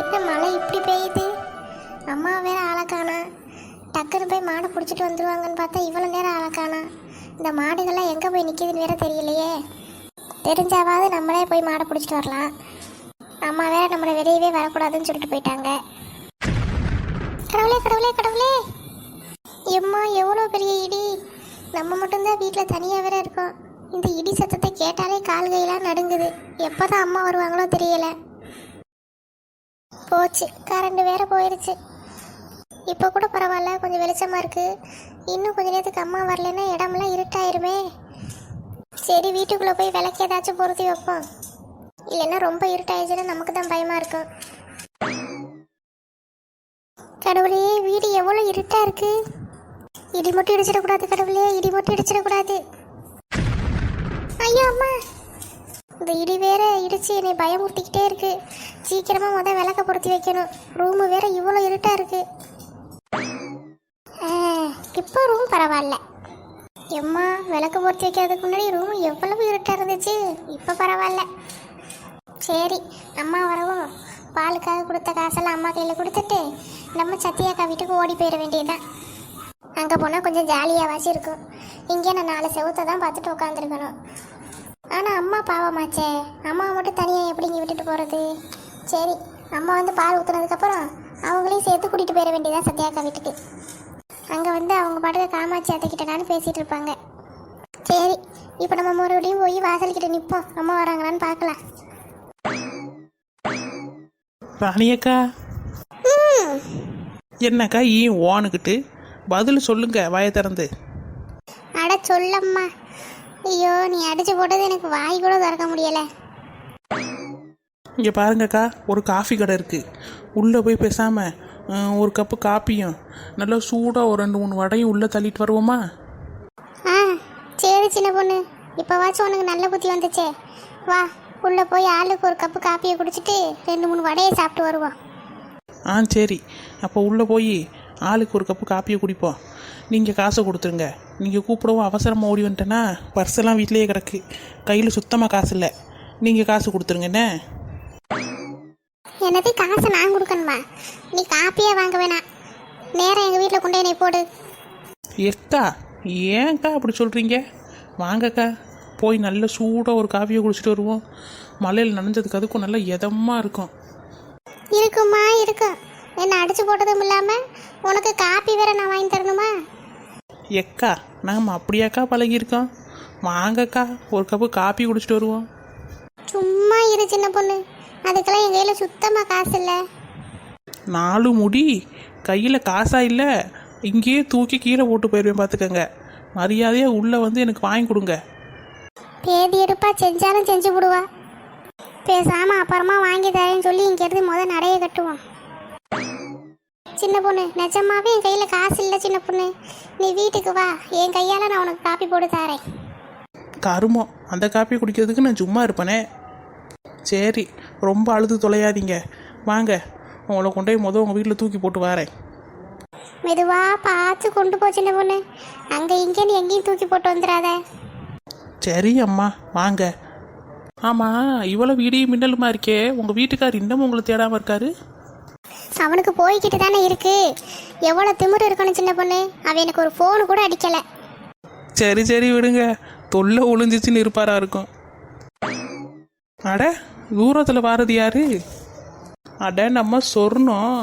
என்ன மழை இப்படி பெய்யுது? அம்மா வேற ஆளக்கானா டக்குன்னு போய் மாடை பிடிச்சிட்டு வந்துருவாங்கன்னு பார்த்தா இவ்வளோ நேரம் ஆளக்கானா இந்த மாடுகள்லாம் எங்கே போய் நிற்கிதுன்னு வேற தெரியலையே. தெரிஞ்சாவது நம்மளே போய் மாடை பிடிச்சிட்டு வரலாம். அம்மா வேற நம்மளை வெளியவே வரக்கூடாதுன்னு சொல்லிட்டு போயிட்டாங்க. கடவுளே கடவுளே கடவுளே. எம்மா எவ்வளோ பெரிய இடி. நம்ம மட்டும்தான் வீட்டில் தனியாக வேற இருக்கோம். இந்த இடி சத்தத்தை கேட்டாலே கால் கையெல்லாம் நடுங்குது. எப்போதான் அம்மா வருவாங்களோ தெரியலை. போச்சு. கரண்ட் வேற போயிருச்சு. இப்போ கூட பரவாயில்ல கொஞ்சம் வெளிச்சமாக இருக்கு. இன்னும் கொஞ்ச நேரத்துக்கு அம்மா வரலைன்னா இடம்லாம் இருட்டாயிருமே. சரி வீட்டுக்குள்ளே போய் விளக்கு ஏதாச்சும் பொருத்தி வைப்போம். இல்லைன்னா ரொம்ப இருட்டாயிடுச்சுன்னா நமக்கு தான் பயமாக இருக்கும். கடவுளே வீடு எவ்வளோ இருட்டாக இருக்கு. இடி மட்டும் இடிச்சிடக்கூடாது கடவுளே இடி மட்டும் இடிச்சிடக்கூடாது. ஐயோ அம்மா. இந்த இடி வேற இடிச்சு என்னை பயமுறுத்திக்கிட்டே இருக்கு. சீக்கிரமா முத விளக்க பொருத்தி வைக்கணும். ரூமு வேற இவ்வளோ இருட்டா இருக்கு. இப்போ ரூம் பரவாயில்ல. எம்மா விளக்கு பொருத்தி வைக்கிறதுக்கு முன்னாடி ரூம் எவ்வளவு இருட்டா இருந்துச்சு? இப்போ பரவாயில்ல. சரி அம்மா வரவும். பாலுக்காக கொடுத்த காசெல்லாம் அம்மா கையில் கொடுத்துட்டு நம்ம சத்தியாக்கா வீட்டுக்கு ஓடி போயிட வேண்டியதுதான். அங்கே போனால் கொஞ்சம் ஜாலியாகவாச்சும் இருக்கும். இங்கே நான் நாலு செவத்தை தான் பார்த்துட்டு உட்காந்துருக்கணும் ஆனால் அம்மா பாவமாச்சே. அம்மாவை மட்டும் தனியாக எப்படி இங்கே விட்டுட்டு போகிறது சரி அம்மா வந்து பால் ஊற்றுனதுக்கப்புறம் அவங்களையும் சேர்த்து கூட்டிகிட்டு போயிட வேண்டியதான் சத்யாக்கா வீட்டுக்கு. அங்கே வந்து அவங்க பாட்டுக்கு காமாட்சி அத்தைக்கிட்டனான்னு பேசிகிட்டு இருப்பாங்க. சரி இப்போ நம்ம மறுபடியும் போய் வாசல்கிட்ட நிற்போம் அம்மா வராங்களான்னு பார்க்கலாம். ராணியக்கா. என்னக்கா ஈ ஓனுக்கிட்டு பதில் சொல்லுங்க வாயை திறந்து. அட சொல்லம்மா. ஐயோ நீ அடிச்சு போட்டது எனக்கு வாய் கூட திறக்க முடியல. இங்கே பாருங்கக்கா ஒரு காஃபி கடை இருக்குது உள்ளே போய் பேசாமல் ஒரு கப்பு காப்பியும் நல்லா சூடாக ஒரு ரெண்டு மூணு வடையும் உள்ளே தள்ளிட்டு வருவோமா? ஆ சரி சின்ன பொண்ணு. இப்போவாச்சும் உனக்கு நல்ல புத்தி வந்துச்சே. வா உள்ள போய் ஆளுக்கு ஒரு கப்பு காப்பியை குடிச்சிட்டு ரெண்டு மூணு வடையை சாப்பிட்டு வருவோம். ஆ சரி. அப்போ உள்ளே போய் ஆளுக்கு ஒரு கப்பு காப்பியை குடிப்போம். நீங்கள் காசை கொடுத்துருங்க. நீங்கள் கூப்பிடவும் அவசரமாக ஓடி வந்துட்டேன்னா பர்ஸெல்லாம் வீட்டிலேயே கிடக்கு. கையில் சுத்தமாக காசு இல்லை. நீங்கள் காசு கொடுத்துருங்க என்ன? என்னது காசை நான் கொடுக்கணுமா? நீ காப்பியே வாங்க வேணாம். நேரம் எங்கள் வீட்டில் கொண்டு என்னை போடு. எக்கா ஏன்க்கா அப்படி சொல்கிறீங்க வாங்கக்கா. போய் நல்ல சூடாக ஒரு காஃபியை குடிச்சிட்டு வருவோம். மலையில் நனைஞ்சதுக்கு அதுக்கும் நல்லா இதமாக இருக்கும். இருக்குமா இருக்கும். என்ன அடிச்சு போட்டதும் இல்லாமல் உனக்கு காப்பி வேற நான் வாங்கி தரணுமா? எக்கா நாம் அப்படியாக்கா பழகியிருக்கோம் வாங்கக்கா ஒரு கப்பு காப்பி குடிச்சிட்டு வருவோம். சும்மா இரு சின்ன பொண்ணு. அதுக்கெல்லாம் என் கையில் சுத்தமாக காசு இல்லை. நாலு முடி. கையில் காசா இல்லை. இங்கேயே தூக்கி கீழே போட்டு போயிடுவேன் பார்த்துக்கங்க மரியாதையாக உள்ளே வந்து எனக்கு வாங்கி கொடுங்க. பேதி எடுப்பா செஞ்சாலும் செஞ்சு விடுவா பேசாம அப்புறமா வாங்கி தரேன்னு சொல்லி இங்கேருந்து முத நடைய கட்டுவோம். சின்ன பொண்ணு. நிஜமாவே என் கையில் காசு இல்லை சின்ன பொண்ணு. நீ வீட்டுக்கு வா. என் கையால் நான் உனக்கு காப்பி போட்டு தரேன். கருமம். அந்த காப்பியை குடிக்கிறதுக்கு நான் சும்மா இருப்பேனே. சரி ரொம்ப அழுது தொலையாதீங்க. வாங்க உங்களை கொண்டு போய் மொதல் உங்கள் வீட்டில் தூக்கி போட்டு வரேன். மெதுவா பார்த்து கொண்டு போ சின்ன பொண்ணு. அங்கே இங்கேன்னு எங்கேயும் தூக்கி போட்டு வந்துடாத. சரி அம்மா. வாங்க. ஆமாம் இவ்வளோ வீடியும் மின்னலுமா இருக்கே. உங்கள் வீட்டுக்கார் இன்னமும் உங்களை தேடாமல் இருக்காரு. அவனுக்கு போய்கிட்டு தானே இருக்கு. எவ்வளோ திமிரு இருக்கணும் சின்ன பொண்ணு? அவன் எனக்கு ஒரு ஃபோன் கூட அடிக்கலை. சரி சரி விடுங்க. தொல்லை ஒளிஞ்சிச்சுன்னு இருப்பாரா இருக்கும். அட தூரத்தில் வாரது யாரு? அட நம்ம சொர்ணம்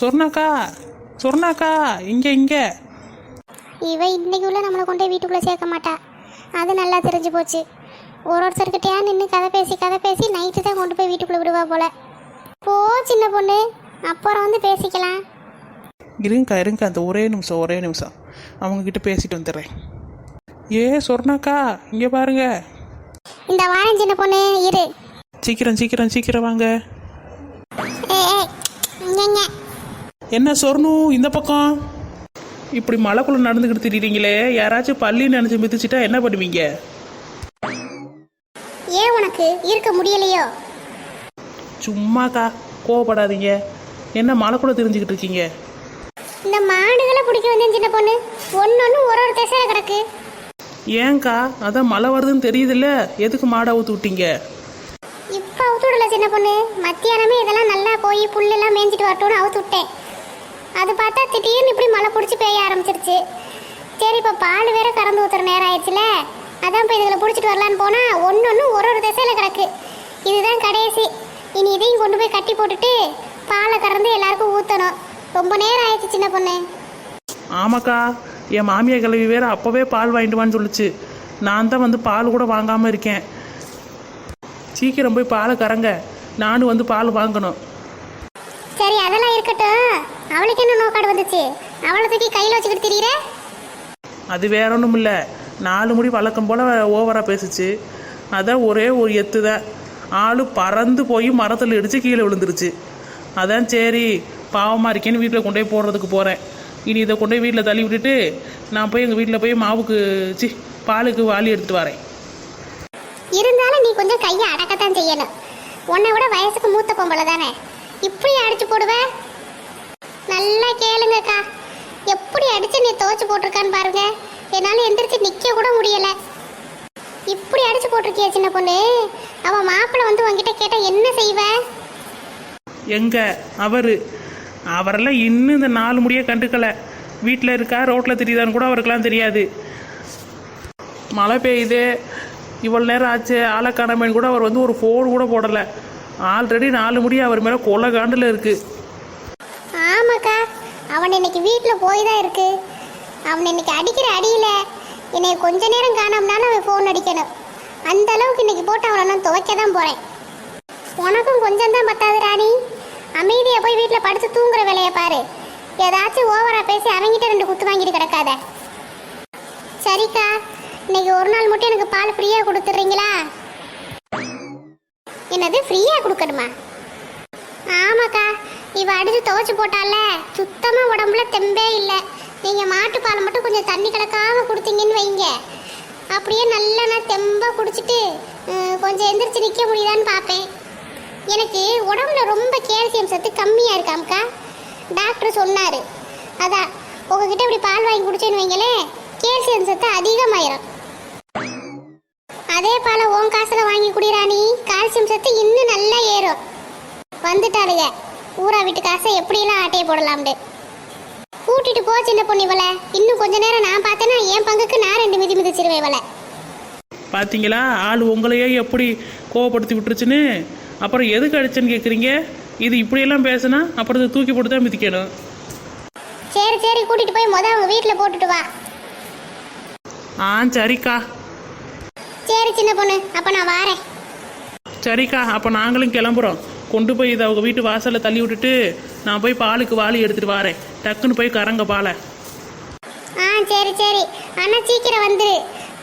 சொர்ணாக்கா சொர்ணாக்கா இங்கே இங்கே. இவ இன்னைக்கு உள்ள நம்மளை கொண்டு போய் வீட்டுக்குள்ளே சேர்க்க மாட்டா. அது நல்லா தெரிஞ்சு போச்சு. ஒரு ஒருத்தர்கிட்டயா நின்று கதை பேசி கதை பேசி நைட்டு தான் கொண்டு போய் வீட்டுக்குள்ளே விடுவா போல. போ சின்ன பொண்ணு. அப்புறம் வந்து பேசிக்கலாம். இருங்கக்கா இருங்க அந்த ஒரே நிமிஷம் ஒரே நிமிஷம். அவங்கக்கிட்ட பேசிட்டு வந்துடுறேன். ஏ சொர்ணாக்கா இங்கே பாருங்க. இந்த வாரம் சின்ன பொண்ணு? இரு. சீக்கிரம் சீக்கிரம் சீக்கிரம் வாங்க. என்ன சொர்ணு இந்த பக்கம்? இப்படி மலைக்குள்ள நடந்துக்கிட்டு திரிறீங்களே யாராச்சும் பள்ளி நினைச்சு மிதிச்சிட்டா என்ன பண்ணுவீங்க? ஏன் உனக்கு? இருக்க முடியலையோ? சும்மாக்கா கோவப்படாதீங்க. என்ன மலைக்குள்ள தெரிஞ்சுக்கிட்டு இருக்கீங்க? இந்த மாடுகளை பிடிக்க வந்தேன் சின்ன பொண்ணு. ஒன்று ஒன்று ஒரு ஒரு திசையில் கிடக்கு. ஏன்க்கா அதான் மழை வருதுன்னு தெரியுதுல்ல. எதுக்கு மாடை ஊத்து விட்டீங்க? இப்போ அவுத்துடல சின்ன பொண்ணு. மத்தியானமே இதெல்லாம் நல்லா போய் புல்லெல்லாம் மேய்ஞ்சிட்டு வரட்டும்னு அவுத்து விட்டேன். அது பார்த்தா திடீர்னு இப்படி மழை பிடிச்சி பெய்ய ஆரம்பிச்சிருச்சு. சரி இப்போ பால் வேற கறந்து ஊத்துற நேரம் ஆயிடுச்சுல. அதான் இப்போ இதுகளை பிடிச்சிட்டு வரலான்னு போனா ஒன்று ஒன்று ஒரு ஒரு திசையில் கிடக்கு. இதுதான் கடைசி. இனி இதையும் கொண்டு போய் கட்டி போட்டுட்டு பாலை கறந்து எல்லாருக்கும் ஊற்றணும் ரொம்ப நேரம் ஆயிடுச்சு சின்ன பொண்ணு. ஆமாக்கா என் மாமியார் கிளவி வேற அப்போவே பால் வாங்கிட்டு வான்னு சொல்லுச்சு. நான் தான் வந்து பால் கூட வாங்காமல் இருக்கேன். சீக்கிரம் போய் பாலை கறங்க. நானும் வந்து பால் வாங்கணும். சரி அதெல்லாம் இருக்கட்டும். அவளுக்கு என்ன நோக்காடு வந்துச்சு? அவளை தூக்கி கையில் வச்சுக்கிட்டு திரியிற? அது வேற ஒன்றும் இல்லை. நாலு முடி வழக்கம் போல் ஓவராக பேசுச்சு. அதான் ஒரே ஒரு எத்து தான் ஆள் பறந்து போய் மரத்தில் இடித்து கீழே விழுந்துருச்சு. அதான் சரி பாவமாக இருக்கேன்னு வீட்டில் கொண்டு போய் போடுறதுக்கு போகிறேன் இனி இதை கொண்டு போய் வீட்டில் தள்ளி விட்டுட்டு நான் போய் எங்கள் வீட்டில் போய் மாவுக்கு சி பாலுக்கு வாளி எடுத்துகிட்டு வரேன். இருந்தாலும் நீ கொஞ்சம் கையை அடக்கத்தான் செய்யணும். உன்னை விட வயசுக்கு மூத்த பொம்பளை தானே? இப்படி அடிச்சு போடுவேன் நல்லா கேளுங்கக்கா. எப்படி அடிச்சு நீ துவச்சி போட்டிருக்கான்னு பாருங்க. என்னால் எந்திரிச்சு நிற்க கூட முடியலை. இப்படி அடிச்சு போட்டிருக்கிய சின்ன பொண்ணு? அவன் மாப்பிள்ளை வந்து உங்ககிட்ட கேட்டால் என்ன செய்வ? எங்கே? அவர். அவரெல்லாம் இன்னும் இந்த நாலு முடியை கண்டுக்கலை. வீட்டில் இருக்கா? ரோட்டில் தெரியுதான்னு கூட அவருக்கெல்லாம் தெரியாது. மழை பெய்யுது. இவ்வளோ நேரம் ஆச்சு. ஆளை காணாமேன்னு கூட அவர் வந்து ஒரு ஃபோன் கூட போடலை. ஆல்ரெடி நாலு முடி அவர் மேலே கொலை காண்டில் இருக்குது ஆமாக்கா. அவன் இன்னைக்கு வீட்டில் போய் தான் இருக்கு. அவன் இன்னைக்கு அடிக்கிற அடியில் என்னை கொஞ்ச நேரம் காணோம்னாலும் அவன் ஃபோன் அடிக்கணும். அந்த அளவுக்கு இன்னைக்கு போட்டு அவனை நான் துவைக்க தான் போகிறேன் உனக்கும் கொஞ்சம் தான் பத்தாது ராணி. அமைதியா போய் வீட்டில் படுத்து தூங்குற வேலையை பாரு. ஏதாச்சும் ஓவரா பேசி அவங்கிட்ட ரெண்டு குத்து வாங்கிட்டு கிடக்காத. சரிக்கா இன்னைக்கு ஒரு நாள் மட்டும் எனக்கு பால் ஃப்ரீயாக கொடுத்துட்றீங்களா? என்னது ஃப்ரீயாக கொடுக்கணுமா? ஆமாக்கா இவ அடிச்சு துவைச்சு போட்டால சுத்தமா உடம்புல தெம்பே இல்லை. நீங்க மாட்டுப்பால் மட்டும் கொஞ்சம் தண்ணி கலக்காம கொடுத்தீங்கன்னு வைங்க. அப்படியே நல்லா நான் தெம்பா குடிச்சிட்டு கொஞ்சம் எந்திரிச்சு நிற்க முடியுதான்னு பார்ப்பேன். எனக்கு உடம்புல ரொம்ப கேல்சியம் சத்து கம்மியாக இருக்காம்க்கா டாக்டர் சொன்னார். அதான் உங்ககிட்ட இப்படி பால் வாங்கி குடிச்சேன்னு வைங்களே கேல்சியம் சத்து அதிகமாயிரும். அதே பாலை உன் காசில் வாங்கி குடிராணி கால்சியம் சத்து இன்னும் நல்லா ஏறும். வந்துட்டாளுங்க. ஊரா வீட்டு காசை எப்படியெல்லாம் ஆட்டையை போடலாம்னு. கூட்டிட்டு போ சின்ன பொண்ணு இவளை. இன்னும் கொஞ்ச நேரம் நான் பார்த்தேன்னா என் பங்குக்கு நான் ரெண்டு மிதி மிதிச்சிருவேன் இவளை. பார்த்தீங்களா ஆள் உங்களையே எப்படி கோவப்படுத்தி விட்டுருச்சுன்னு? அப்புறம் எதுக்கு அடிச்சேன்னு கேட்குறீங்க இது இப்படியெல்லாம் பேசுனா அப்புறம் இதை தூக்கி போட்டு தான் மிதிக்கணும். சரி சரி கூட்டிட்டு போய் முத அவங்க வீட்டில் போட்டுட்டு வா. ஆ சரிக்கா. சரி சின்ன பொண்ணு அப்போ நான் வாரேன். சரிக்கா அப்போ நாங்களும் கிளம்புறோம். கொண்டு போய் இதை அவங்க வீட்டு வாசலில் தள்ளி விட்டுட்டு நான் போய் பாலுக்கு வாளி எடுத்துகிட்டு வரேன். டக்குன்னு போய் கறங்க பாலை. ஆ சரி சரி. அண்ணா சீக்கிரம் வந்துரு.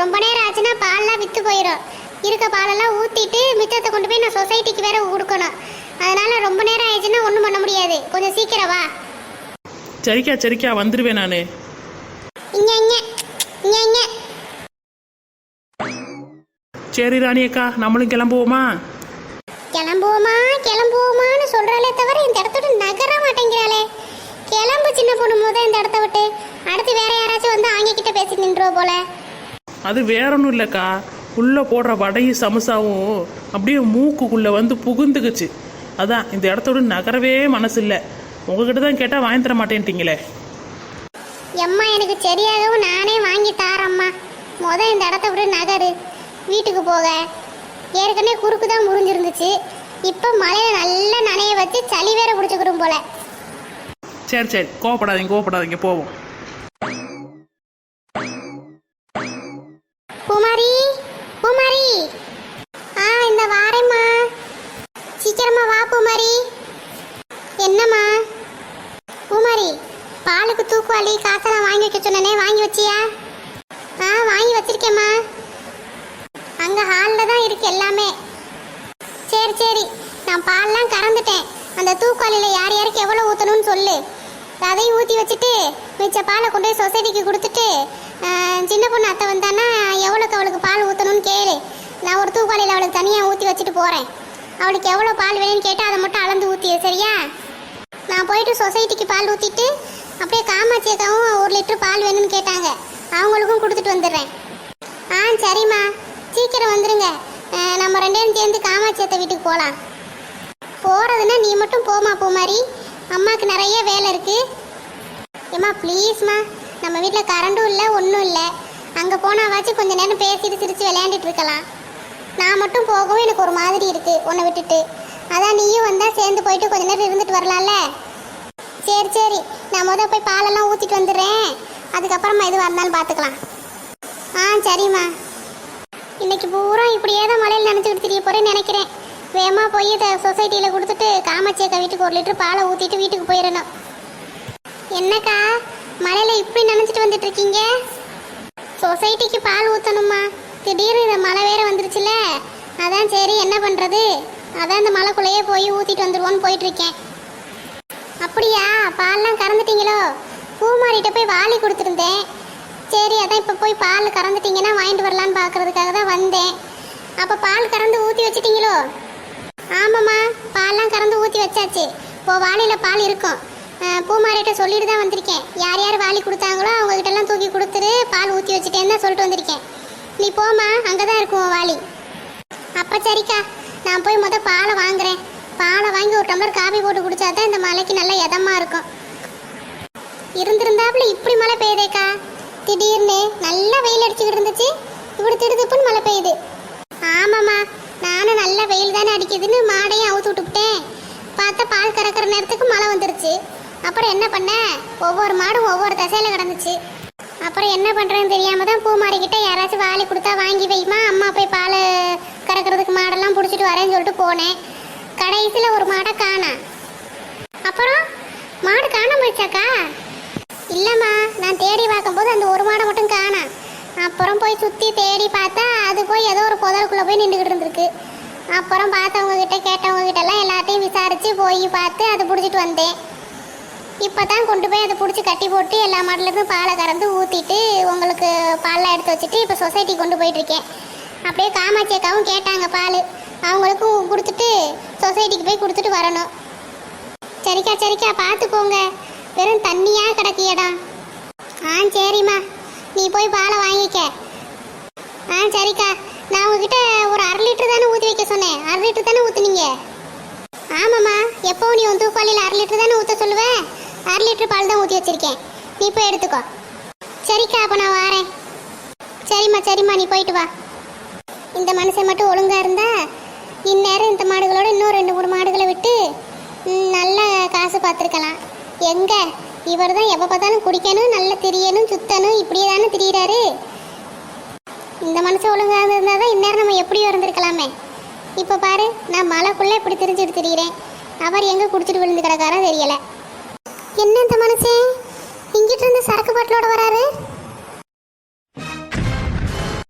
ரொம்ப நேரம் ஆச்சுன்னா பால்லாம் வித்து போயிடும் இருக்க பாலெல்லாம் ஊத்திட்டு மிச்சத்தை கொண்டு போய் நான் சொசைட்டிக்கு வேற கொடுக்கணும். அதனால ரொம்ப நேரம் ஆயிடுச்சுன்னா ஒன்றும் பண்ண முடியாது. கொஞ்சம் சீக்கிரம் வா. சரிக்கா சரிக்கா வந்துடுவேன் நான். இங்க இங்க. இங்க இங்க. சரி ராணி அக்கா நம்மளும் கிளம்புவோமா? கிளம்புவோமா கிளம்புவோமான்னு சொல்றாளே தவிர இந்த இடத்த விட்டு நகர மாட்டேங்கிறாளே. கிளம்பு சின்ன பொண்ணு முத இந்த இடத்த விட்டு. அடுத்து வேற யாராச்சும் வந்து அவங்க கிட்ட பேசி நின்றோ போல. அது வேற ஒன்றும் இல்லைக்கா. உள்ளே போடுற வடையும் சமோசாவும் அப்படியே மூக்குக்குள்ளே வந்து புகுந்துக்குச்சு. அதான் இந்த இடத்தோட நகரவே மனசு இல்லை உங்ககிட்ட தான் கேட்டால் வாங்கி தர மாட்டேன்ட்டீங்களே. எம்மா எனக்கு சரியாகவும் நானே வாங்கி தாரம்மா. முத இந்த இடத்த விட்டு நகரு. வீட்டுக்கு போக. ஏற்கனவே குறுக்கு தான் முறிஞ்சிருந்துச்சு. இப்போ மழையில நல்லா நனைய வச்சு சளி வேற பிடிச்சிக்கிறோம் போல. சரி சரி. கோவப்படாதீங்க கோவப்படாதீங்க. போவோம் பூமாரி பூமாரி ஆ இந்த வாரேம்மா சீக்கிரமா வா பூமாரி என்னம்மா பூமாரி பாலுக்கு தூக்குவாளி காசெல்லாம் வாங்கி வைக்க சொன்னனே வாங்கி வச்சியா ஆ வாங்கி வச்சிருக்கேம்மா அங்க ஹாலில் தான் இருக்கு எல்லாமே சரி நான் பால்லாம் கறந்துட்டேன். அந்த தூக்காளியில் யார் யாருக்கு எவ்வளோ ஊற்றணும்னு சொல்லு. அதையும் ஊற்றி வச்சுட்டு மிச்ச பாலை கொண்டு போய் சொசைட்டிக்கு கொடுத்துட்டு சின்ன பொண்ணு அத்தை வந்தான்னா எவ்வளோக்கு அவளுக்கு பால் ஊற்றணும்னு கேளு. நான் ஒரு தூக்காளியில் அவளுக்கு தனியாக ஊற்றி வச்சுட்டு போகிறேன் அவளுக்கு எவ்வளோ பால் வேணும்னு கேட்டு அதை மட்டும் அளந்து ஊற்றிய சரியா? நான் போயிட்டு சொசைட்டிக்கு பால் ஊற்றிட்டு அப்படியே காமாட்சி அக்காவும் ஒரு லிட்டர் பால் வேணும்னு கேட்டாங்க. அவங்களுக்கும் கொடுத்துட்டு வந்துடுறேன் ஆ சரிம்மா சீக்கிரம் வந்துருங்க அஹ், நம்ம ரெண்டு பேரும் சேர்ந்து காமாட்சியத்தை வீட்டுக்கு போகலாம் போகிறதுன்னா நீ மட்டும் போமா போ மாதிரி அம்மாவுக்கு நிறைய வேலை இருக்குது ஏம்மா ப்ளீஸ்மா நம்ம வீட்டில் கரண்டும் இல்லை ஒன்றும் இல்லை. அங்கே போனாவாச்சும் கொஞ்சம் நேரம் பேசிட்டு சிரித்து விளையாண்டுட்டு இருக்கலாம். நான் மட்டும் போகவும் எனக்கு ஒரு மாதிரி இருக்குது உன்னை விட்டுட்டு. அதான் நீயும் வந்தால் சேர்ந்து போயிட்டு கொஞ்ச நேரம் இருந்துட்டு வரலாம்ல? சரி சரி. நான் முதல் போய் பாலெல்லாம் ஊற்றிட்டு வந்துடுறேன். அதுக்கப்புறமா எதுவாக இருந்தாலும் பார்த்துக்கலாம். ஆ சரிம்மா. இன்னைக்கு பூரா இப்படியே தான் மழையில் நினச்சிக்கிட்டு தெரிய போகிறேன்னு நினைக்கிறேன். வேகமாக போய் இதை சொசைட்டியில் கொடுத்துட்டு காமாட்சியக்கா வீட்டுக்கு ஒரு லிட்டர் பாலை ஊற்றிட்டு வீட்டுக்கு போயிடணும். என்னக்கா மழையில் இப்படி நினச்சிட்டு வந்துட்டு இருக்கீங்க? சொசைட்டிக்கு பால் ஊற்றணுமா திடீர்னு இந்த மழை வேற வந்துருச்சுல? அதான் சரி என்ன பண்ணுறது அதான் இந்த மழைக்குள்ளேயே போய் ஊற்றிட்டு வந்துடுவோன்னு போயிட்டுருக்கேன் அப்படியா? பால்லாம் கறந்துட்டீங்களோ? பூமாரிட்ட போய் வாளி கொடுத்துருந்தேன். சரி அதான் இப்போ போய் பால் கறந்துட்டீங்கன்னா வாங்கிட்டு வரலான்னு பார்க்குறதுக்காக தான் வந்தேன். அப்போ பால் கறந்து ஊற்றி வச்சிட்டிங்களோ? ஆமாம்மா பால்லாம் கறந்து ஊற்றி வச்சாச்சு. இப்போ வாளியில் பால் இருக்கும். பூமாரிட்ட சொல்லிட்டு தான் வந்திருக்கேன். யார் யார் வாளி கொடுத்தாங்களோ அவங்கக்கிட்டலாம் தூக்கி கொடுத்துரு பால் ஊற்றி வச்சுட்டேன்னு தான் சொல்லிட்டு வந்திருக்கேன். நீ போம்மா அங்கே தான் இருக்கும் வாளி அப்போ சரிக்கா நான் போய் மொதல் பாலை வாங்குறேன். பாலை வாங்கி ஒரு டம்ளர் காபி போட்டு குடிச்சா தான் இந்த மலைக்கு நல்லா இதமாக இருக்கும். இருந்திருந்தாப்புல இப்படி மழை பெய்யுதேக்கா. திடீர்னு நல்லா வெயில் அடிச்சுக்கிட்டு இருந்துச்சு. இப்படி திடுதுப்புன்னு மழை பெய்யுது. ஆமாம்மா நானும் நல்ல வெயில் தானே அடிக்குதுன்னு மாடையும் அவுத்து விட்டுவிட்டேன் பார்த்தா பால் கறக்கிற நேரத்துக்கு மழை வந்துருச்சு. அப்புறம் என்ன பண்ண? ஒவ்வொரு மாடும் ஒவ்வொரு தசையில் கிடந்துச்சு. அப்புறம் என்ன பண்ணுறேன்னு தெரியாமல் தான் பூமாரிக்கிட்ட யாராச்சும் வாளி கொடுத்தா வாங்கி வைமா அம்மா போய் பால் கறக்கிறதுக்கு மாடெல்லாம் பிடிச்சிட்டு வரேன்னு சொல்லிட்டு போனேன். கடைசியில் ஒரு மாடை காணா. அப்புறம் மாடு காணாம போயிடுச்சாக்கா? இல்லைம்மா நான் தேடி பார்க்கும்போது அந்த ஒரு மாடை மட்டும் காணா அப்புறம் போய் சுற்றி தேடி பார்த்தா அது போய் ஏதோ ஒரு புதருக்குள்ளே போய் நின்றுக்கிட்டு இருந்திருக்கு. அப்புறம் பார்த்தவங்க கிட்ட கேட்டவங்க கிட்டலாம் எல்லாத்தையும் விசாரித்து போய் பார்த்து அதை பிடிச்சிட்டு வந்தேன். இப்போ தான் கொண்டு போய் அதை பிடிச்சி கட்டி போட்டு எல்லா மாடலுக்கும் பாலை கறந்து ஊற்றிட்டு உங்களுக்கு பாலெலாம் எடுத்து வச்சுட்டு இப்போ சொசைட்டி கொண்டு போயிட்டுருக்கேன். அப்படியே காமாட்சி அக்காவும் கேட்டாங்க பால். அவங்களுக்கும் கொடுத்துட்டு சொசைட்டிக்கு போய் கொடுத்துட்டு வரணும். சரிக்கா சரிக்கா பார்த்துக்கோங்க வெறும் தண்ணியாக கிடக்கு இடம் ஆ சரிம்மா. நீ போய் பாலை வாங்கிக்க. ஆ சரிக்கா. நான் உங்ககிட்ட ஒரு அரை லிட்டர் தானே ஊற்றி வைக்க சொன்னேன். அரை லிட்டர் தானே ஊற்றுனீங்க ஆமாம்மா. எப்போ நீ உன் தூக்குவாளியில் அரை லிட்டர் தானே ஊற்ற சொல்லுவேன் அரை லிட்டர் பால் தான் ஊற்றி வச்சிருக்கேன். நீ போய் எடுத்துக்கோ. சரிக்கா அப்போ நான் வாரேன். சரிம்மா சரிம்மா. நீ போயிட்டு வா. இந்த மனுஷன் மட்டும் ஒழுங்காக இருந்தா இந்நேரம் இந்த மாடுகளோட இன்னும் ரெண்டு மூணு மாடுகளை விட்டு நல்ல காசு பார்த்துருக்கலாம். எங்க? இவர் தான் எப்போ பார்த்தாலும் குடிக்கணும் நல்லா திரியணும் சுத்தணும் இப்படியே தானே திரியிறாரு. இந்த மனுஷன் ஒழுங்கா இருந்தால் தான் இந்நேரம் நம்ம எப்படியும் இருந்திருக்கலாமே. இப்போ பாரு நான் மலைக்குள்ளே இப்படி திரிஞ்சுட்டு திரியிறேன். அவர் எங்கே குடிச்சிட்டு விழுந்து கிடக்காரோ தெரியலை. என்ன இந்த மனுஷன்? இங்கிட்டு இருந்து சரக்கு பாட்டிலோட வராரு?